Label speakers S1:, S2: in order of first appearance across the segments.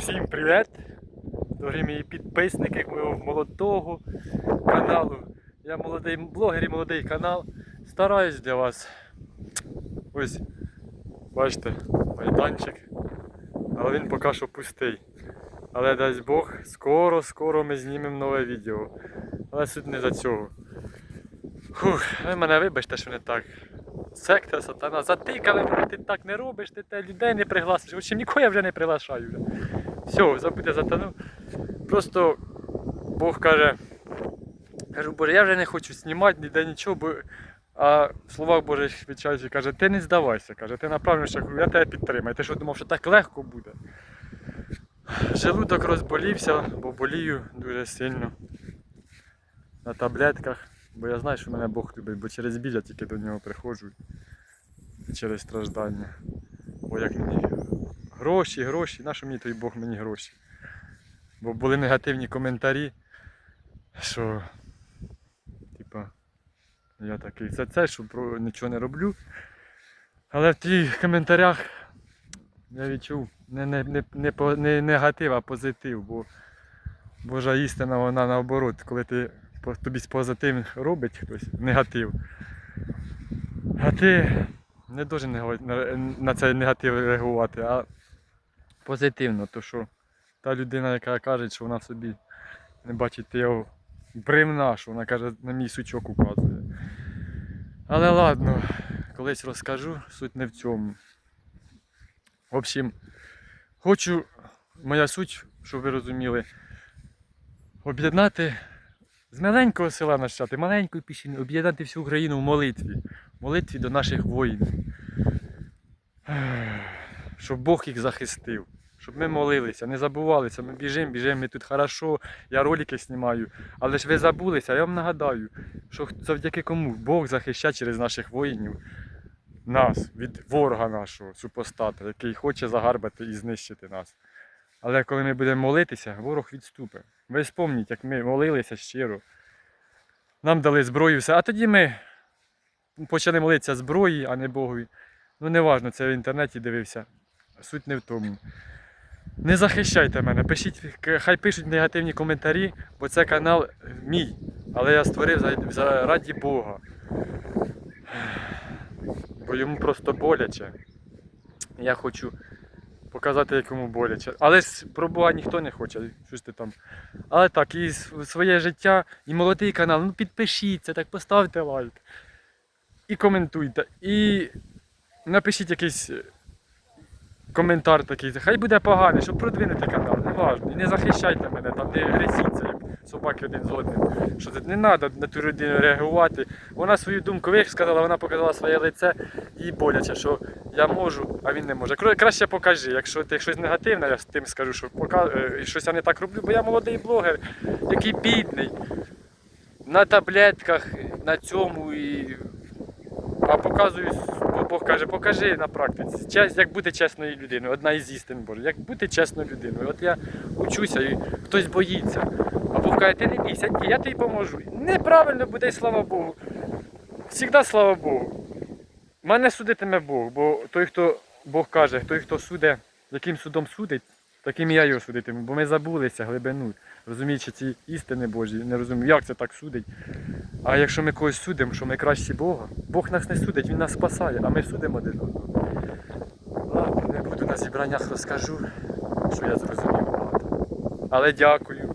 S1: Всім привіт! Дорогі мої підписники мого молодого каналу. Я молодий блогер і молодий канал. Стараюсь для вас. Ось, бачите, майданчик. Але він поки що пустий. Але дасть Бог, скоро, скоро ми знімемо нове відео. Але суть не за цього. Фух, ви мене вибачте, що не так. Секта, сатана, затикали ти так не робиш, ти те людей не пригласиш. Общем, нікого я вже не приглашаю. Все, забудьте затонув. Просто Бог каже, кажу, Боже, я вже не хочу знімати ніде нічого, бо а в словах Божих відчаючи каже, ти не здавайся, каже, ти на правильному шляху, я тебе підтримаю. Ти що думав, що так легко буде? Желудок розболівся, бо болію дуже сильно на таблетках. Бо я знаю, що мене Бог любить, бо через біль я тільки до нього приходжу. Через страждання. Бо як мені гроші, гроші, нащо мені той Бог мені гроші? Бо були негативні коментарі, що типа я такий це це, що про нічого не роблю. Але в тих коментарях я відчув не, не, не, не, не негатив, а позитив, бо Божа істина вона наоборот, коли ти тобі з позитивних робить хтось негатив. А ти не дуже на цей негатив реагувати, а позитивно, то що та людина, яка каже, що вона собі не бачить його бревна, що вона каже, на мій сучок указує. Але ладно, колись розкажу, суть не в цьому. В общем, хочу, моя суть, щоб ви розуміли, об'єднати з маленького села начати, маленької піщини, об'єднати всю Україну в молитві. В молитві до наших воїнів. Щоб Бог їх захистив. Щоб ми молилися, не забувалися. Ми біжимо, біжимо, ми тут хорошо, я ролики знімаю. Але ж ви забулися, я вам нагадаю, що завдяки кому Бог захищає через наших воїнів нас від ворога нашого, супостата, який хоче загарбати і знищити нас. Але коли ми будемо молитися, ворог відступить. Ви спомніть, як ми молилися щиро. Нам дали зброю, все. А тоді ми почали молитися зброї, а не Богові. Ну, не важно, це в інтернеті дивився. Суть не в тому. Не захищайте мене, пишіть, хай пишуть негативні коментарі, бо це канал мій. Але я створив за, за раді Бога. Бо йому просто боляче. Я хочу показати, як йому боляче. Але ж про Бога ніхто не хоче. Щось ти там. Але так, і своє життя, і молодий канал, ну підпишіться, так поставте лайк. І коментуйте. І напишіть якийсь коментар такий. Хай буде поганий, щоб продвинути канал, не важливо. І не захищайте мене, там не гресіться, як собаки один з одним. Що це не треба на ту людину реагувати. Вона свою думку висказала, вона показала своє лице, їй боляче, що я можу, а він не може. Краще покажи, якщо ти щось негативне, я з тим скажу, що пока, е, щось я не так роблю, бо я молодий блогер, який бідний. На таблетках, на цьому і. А показую, Бог каже, покажи на практиці. Як бути чесною людиною, одна із істин Божих. Як бути чесною людиною. От я учуся і хтось боїться. А Бог каже, ти не бійся, я тобі поможу. Неправильно буде, слава Богу. Всігда слава Богу. Мене судитиме Бог, бо той, хто Бог каже, той, хто суде, яким судом судить, таким і я його судитиму, бо ми забулися глибину, розуміючи ці істини Божі, не розумію, як це так судить. А якщо ми когось судимо, що ми кращі Бога, Бог нас не судить, Він нас спасає, а ми судимо один одного. Ладно, не буду на зібраннях розкажу, що я зрозумів багато. Але дякую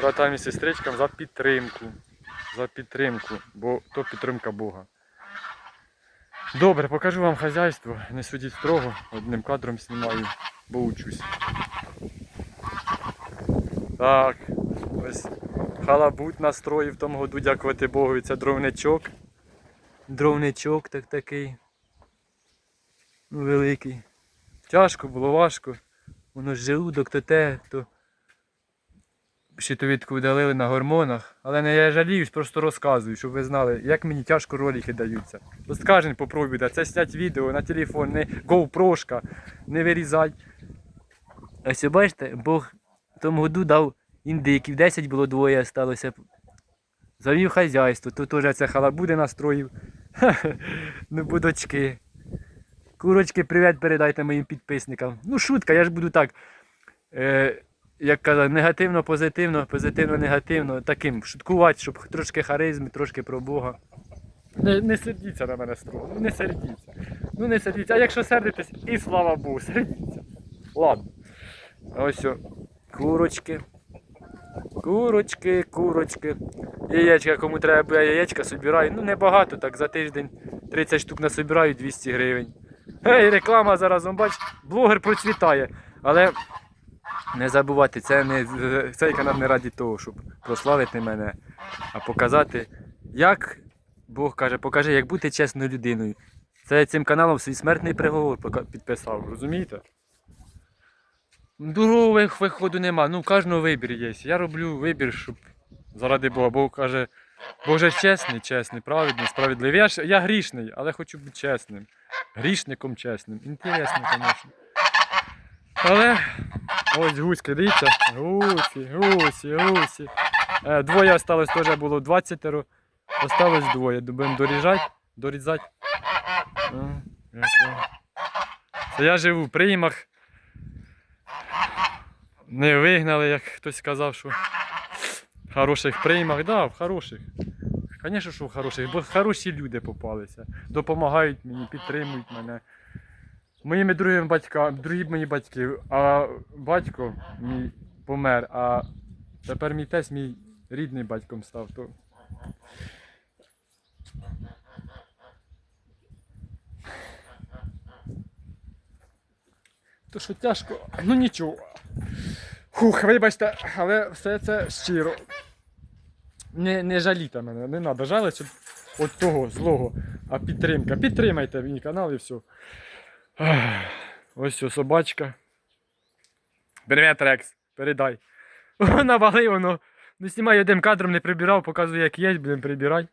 S1: братам і сестричкам за підтримку. За підтримку, бо то підтримка Бога. Добре, покажу вам хазяйство. Не судіть строго, одним кадром знімаю, бо учусь. Так, ось халабут настроїв тому году, дякувати Богу, це дровничок. Дровничок так такий. Великий. Тяжко було, важко. Воно ж желудок то те, то щитовідку вдалили на гормонах. Але не я жаліюсь, просто розказую, щоб ви знали, як мені тяжко ролики даються. Ось кожен попробуйте, це снять відео на телефон, не GoPro, не вирізай. Ось бачите, Бог тому году дав індиків, 10 було двоє сталося. Завів хазяйство, тут теж це халабуди настроїв. Ну, будочки. Курочки, привіт передайте моїм підписникам. Ну, шутка, я ж буду так. е, як казав, негативно, позитивно, позитивно, негативно, таким шуткувати, щоб трошки харизми, трошки про Бога. Не, не сердіться на мене строго, ну не сердіться. Ну не сердіться. А якщо сердитесь, і слава Богу, сердіться. Ладно. Ось курочки. Курочки, курочки. Яєчка, кому треба буде яєчка, собираю. Ну небагато, так за тиждень 30 штук насобираю 200 гривень. Ей, реклама зараз, он, бач, блогер процвітає. Але не забувайте, це не, цей канал не раді того, щоб прославити мене, а показати, як Бог каже, покажи, як бути чесною людиною. Це цим каналом свій смертний приговор підписав, розумієте? Другого виходу нема. Ну, кожного вибір є. Я роблю вибір, щоб заради Бога. Бог каже, Бог же чесний, чесний, праведний, справедливий. Я, ж, я грішний, але хочу бути чесним. Грішником чесним. Інтересно, звісно. Але ось гуськи, дивіться. Гусі, гусі, гусі. Е, двоє осталось теж було 20. Осталось двоє. Будемо доріжати, дорізати. Ну. Це я живу в приймах. Не вигнали, як хтось сказав, що в хороших приймах. Да, в хороших. Звісно, що в хороших, бо хороші люди попалися. Допомагають мені, підтримують мене. Моїми другими батьками, другі мої батьки, а батько мій помер, а тепер мій тесть мій рідний батьком став. То... То що тяжко, ну нічого. Хух, вибачте, але все це щиро. Не, не жалійте мене, не треба жалити, от того злого, а підтримка. Підтримайте мій канал і все. Ось собачка. Привіт, Рекс, передай. О, навалив воно. Ну знімай одним кадром, не прибирав, показую, як є, будемо прибирати.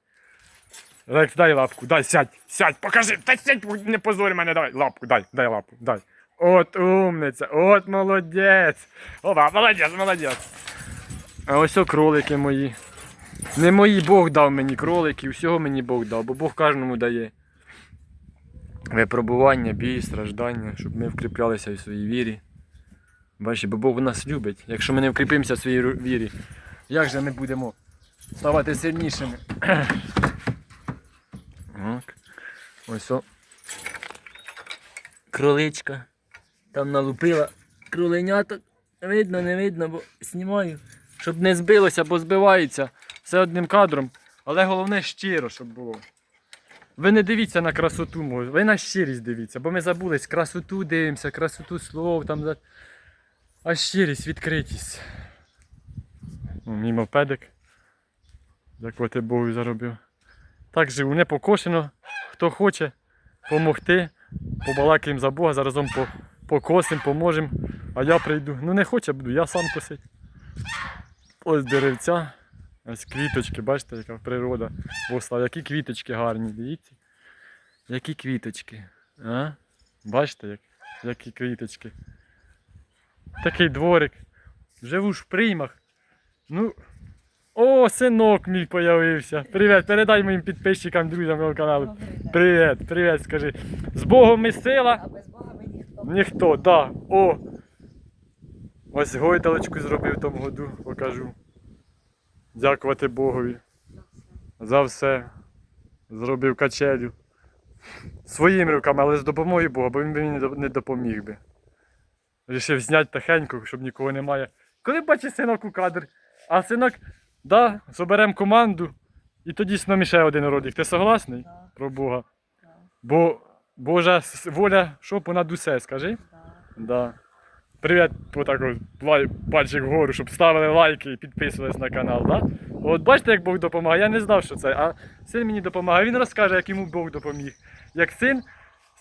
S1: Рекс, дай лапку, дай, сядь, сядь, покажи, та сядь, не позорь мене, дай лапку, дай, дай лапку, дай. От умниця, от молодець. Опа, молодець, молодець. А ось о кролики мої. Не мої Бог дав мені кролики, всього мені Бог дав, бо Бог кожному дає. Випробування, бій, страждання, щоб ми вкріплялися в своїй вірі. Бачите, бо Бог нас любить. Якщо ми не вкріпимося в своїй вірі, як же ми будемо ставати сильнішими? Ось о. Кроличка. Там налупила кроленяток. Видно, не видно, бо знімаю. Щоб не збилося, бо збивається все одним кадром. Але головне щиро, щоб було. Ви не дивіться на красоту ви на щирість дивіться, бо ми забулись, красоту дивимося, красоту слов, там, а щирість, відкритість. О, Мій мопедик. Дякувати Богу заробив. Так живу, не покошено. Хто хоче помогти, побалакаємо за Бога, заразом по, покосимо, поможемо. А я прийду. Ну не хоче, буду, я сам косить. Ось деревця. Ось квіточки, бачите, яка природа. Богослав, які квіточки гарні, дивіться. Які квіточки. А? Бачите, як, які квіточки. Такий дворик. Живу ж в приймах. Ну. О, синок мій появився. Привіт, передай моїм підписчикам, друзям мого каналу. Привіт, привіт, скажи. З Богом і сила.
S2: А без Бога ми ніхто.
S1: Да. О! Ось гойдалочку зробив в тому году, покажу. Дякувати Богові. За все. Зробив качелю. Своїми руками, але з допомогою Бога, бо він би мені не допоміг би. Рішив зняти тихенько, щоб нікого немає. Коли бачиш синок у кадр, а синок, да, соберемо команду, і тоді з нами ще один родик. Ти согласний?
S2: Да,
S1: Про Бога.
S2: да,
S1: Бо Божа воля, що понад усе, скажи?
S2: да.
S1: Да. Привіт, отак лай, пальчик вгору, щоб ставили лайки і підписувались на канал, да? От бачите, як Бог допомагає. Я не знав, що це. А син мені допомагає. Він розкаже, як йому Бог допоміг. Як син,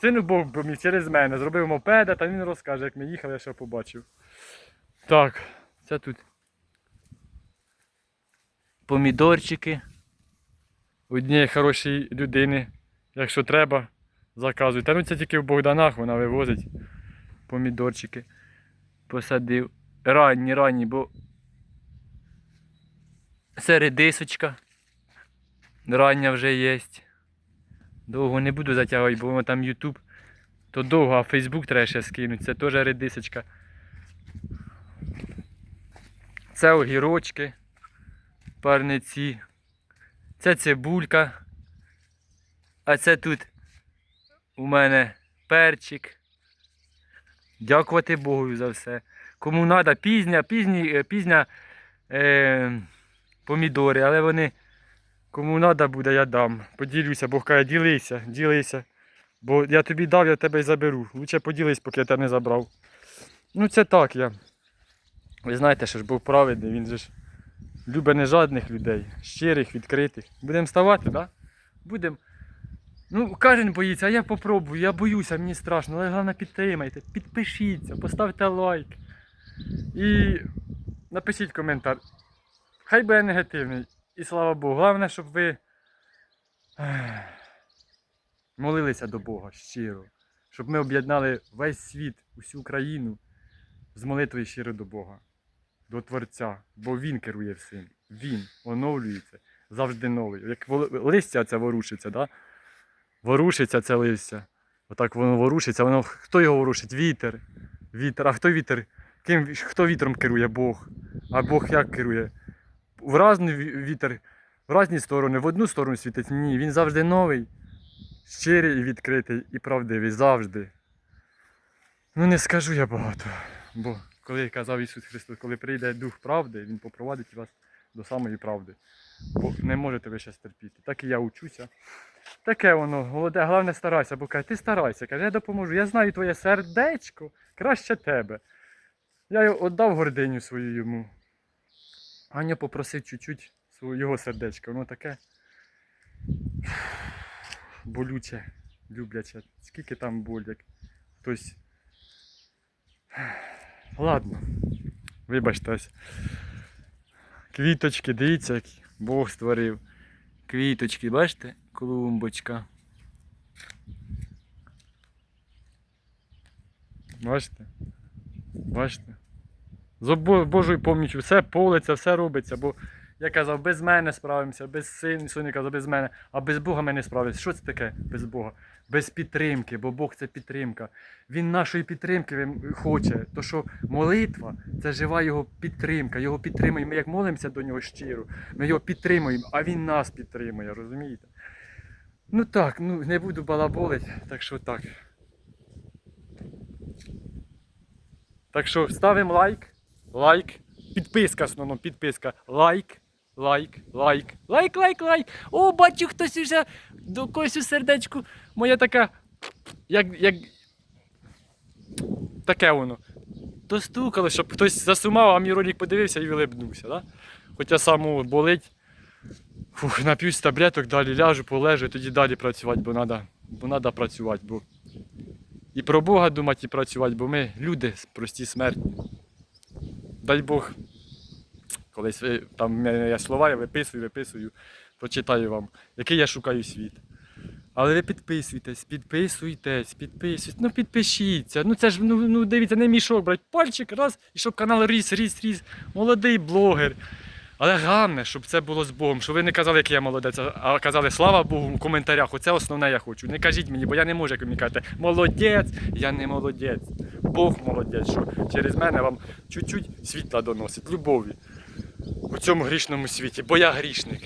S1: сину Бог допоміг через мене. Зробив мопеда, та він розкаже, як ми їхали, я ще побачив. Так, це тут. Помідорчики. Однієї хорошої людини. Якщо треба, заказуйте. Ну це тільки в Богданах вона вивозить помідорчики. Посадив. Ранні, ранні, бо середисочка. Рання вже є. Довго не буду затягувати, бо воно там YouTube. То довго, а Facebook треба ще скинути. Це теж редисочка. Це огірочки, парниці. Це цибулька. А це тут у мене перчик. Дякувати Богу за все. Кому треба, пізня, пізні, е, пізня е, помідори, але вони кому треба буде, я дам. Поділюся, Бог каже, ділися, ділися. Бо я тобі дав, я тебе й заберу. Лучше поділись, поки я тебе не забрав. Ну це так я. Ви знаєте, що ж Бог праведний, він же ж любить не жадних людей, щирих, відкритих. Будемо ставати, так? Да? Будемо. Ну, кожен боїться, а я попробую, я боюся, мені страшно, але головне підтримайте, підпишіться, поставте лайк. І напишіть коментар. Хай буде негативний. І слава Богу. Головне, щоб ви молилися до Бога щиро. Щоб ми об'єднали весь світ, усю Україну з молитвою щиро до Бога, до Творця. Бо Він керує всім. Він оновлюється завжди новий. Як листя це ворушиться, да? Ворушиться це листя. Отак воно ворушиться, воно хто його ворушить? Вітер. Вітер. А хто вітер? Ким, хто вітром керує? Бог. А Бог як керує? В різний вітер, в різні сторони, в одну сторону світить. Ні, він завжди новий, щирий і відкритий, і правдивий. Завжди. Ну не скажу я багато. Бо коли казав Ісус Христос, коли прийде Дух правди, Він попровадить вас до самої правди. Бо не можете ви щас терпіти. Так і я учуся. Таке воно, молоде, головне старайся, бо каже, ти старайся, каже, я допоможу. Я знаю твоє сердечко краще тебе. Я його віддав гординю свою йому. Аня попросив чуть-чуть його сердечка. Воно таке болюче, любляче. Скільки там боль, як хтось. Ладно. Вибачте. ось. Квіточки, дивіться, як Бог створив. Квіточки, бачите? Клумбочка. Бачите? Бачите? З Божою помічю все политься, все робиться, бо я казав, без мене справимося, без син, син казав, без мене, а без Бога ми не справимося. Що це таке без Бога? Без підтримки, бо Бог це підтримка. Він нашої підтримки хоче. То що молитва це жива його підтримка. Його підтримує. Ми як молимося до нього щиро, ми його підтримуємо, а він нас підтримує, розумієте? Ну так, ну не буду балаболить, так що так. Так що ставимо лайк, лайк, підписка основно, підписка, лайк, лайк, лайк, лайк, лайк, лайк. О, бачу, хтось уже до когось у сердечку. Моя така, як, як, таке воно. Достукало, щоб хтось засумав, а мій ролик подивився і вилибнувся. Да? Хоча самому болить. Фух, нап'юсь таблеток, далі ляжу, полежу, і тоді далі працювати, бо треба бо надо працювати. Бо... І про Бога думати, і працювати, бо ми люди прості смертні. Дай Бог, колись там я виписую, виписую, прочитаю вам, який я шукаю світ. Але ви підписуйтесь, підписуйтесь, підписуйтесь, ну підпишіться. Ну це ж ну, ну дивіться, не мішок, брать пальчик, раз, і щоб канал ріс, ріс, ріс. Молодий блогер. Але головне, щоб це було з Богом, щоб ви не казали, який я молодець, а казали слава Богу в коментарях. Оце основне я хочу. Не кажіть мені, бо я не можу, як ви мені кажете, молодець, я не молодець. Бог молодець, що через мене вам чуть-чуть світла доносить, любові у цьому грішному світі. Бо я грішник.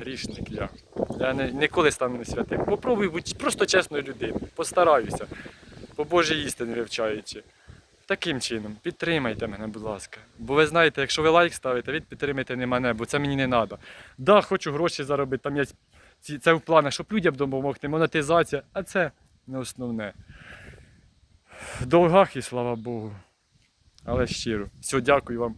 S1: Грішник я. Я не, ніколи стану не святим. Попробую бути просто чесною людиною. Постараюся. По Божій істині вивчаючи. Таким чином, підтримайте мене, будь ласка. Бо ви знаєте, якщо ви лайк ставите, ви підтримайте не мене, бо це мені не треба. Да, хочу гроші заробити, там є ці- це в планах, щоб людям допомогти, монетизація, а це не основне. В долгах і слава Богу. Але щиро. Все, дякую вам.